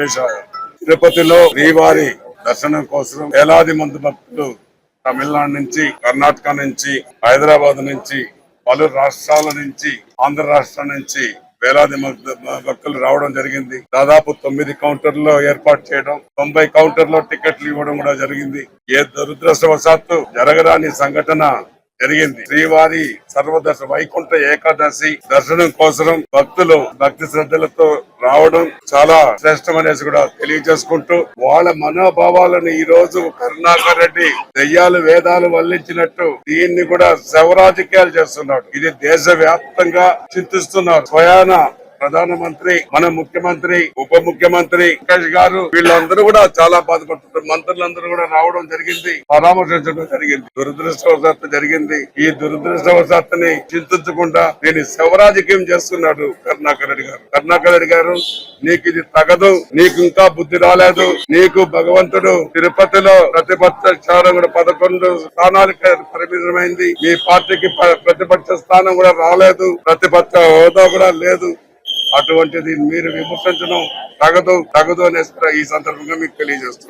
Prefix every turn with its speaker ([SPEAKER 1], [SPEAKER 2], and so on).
[SPEAKER 1] వెంకటేశ్వర తిరుపతిలో శ్రీవారి దర్శనం కోసం వేలాది మంది భక్తులు తమిళనాడు నుంచి కర్ణాటక నుంచి హైదరాబాద్ నుంచి పలు రాష్ట్రాల నుంచి ఆంధ్ర రాష్ట్రం నుంచి వేలాది భక్తులు రావడం జరిగింది. దాదాపు తొమ్మిది కౌంటర్లో ఏర్పాటు చేయడం తొంభై కౌంటర్లో టికెట్లు ఇవ్వడం కూడా జరిగింది. ఏ దురదృష్టవశాత్తు జరగరాని సంఘటన జరిగింది. శ్రీవారి సర్వదర్శ వైకుంఠ ఏకాదశి దర్శనం కోసం భక్తులు భక్తి శ్రద్ధలతో రావడం చాలా శ్రేష్టమనేసి కూడా తెలియజేసుకుంటూ వాళ్ళ మనోభావాలను ఈ రోజు కరుణాకర్ రెడ్డి దెయ్యాలు వేదాలు వల్లించినట్టు దీన్ని కూడా శవరాజకీయాలు చేస్తున్నాడు. ఇది దేశ వ్యాప్తంగా చింతిస్తున్నారు. స్వయాన ప్రధానమంత్రి మన ముఖ్యమంత్రి ఉప ముఖ్యమంత్రి గారు వీళ్ళందరూ కూడా చాలా బాధపడుతున్నారు. మంత్రులందరూ కూడా రావడం జరిగింది పరామర్శించడం జరిగింది. దురదృష్టవశాత్తు జరిగింది. ఈ దురదృష్టవశాత్తుని చింతించకుండా నేను శవరాజకీయం చేస్తున్నాడు కరుణాకర్ రెడ్డి గారు. కరుణాకర్ రెడ్డి గారు నీకు ఇది తగదు నీకు ఇంకా బుద్ధి రాలేదు నీకు భగవంతుడు తిరుపతిలో ప్రతిపక్ష స్థానం కూడా పదకొండు స్థానాలకి పరిమితమైంది. మీ పార్టీకి ప- ప్రతిపక్ష స్థానం కూడా రాలేదు ప్రతిపక్ష హోదా కూడా లేదు. అటువంటిది మీరు విమర్శించడం తగదు తగదు అనేసి కూడా ఈ సందర్భంగా మీకు తెలియజేస్తున్నాను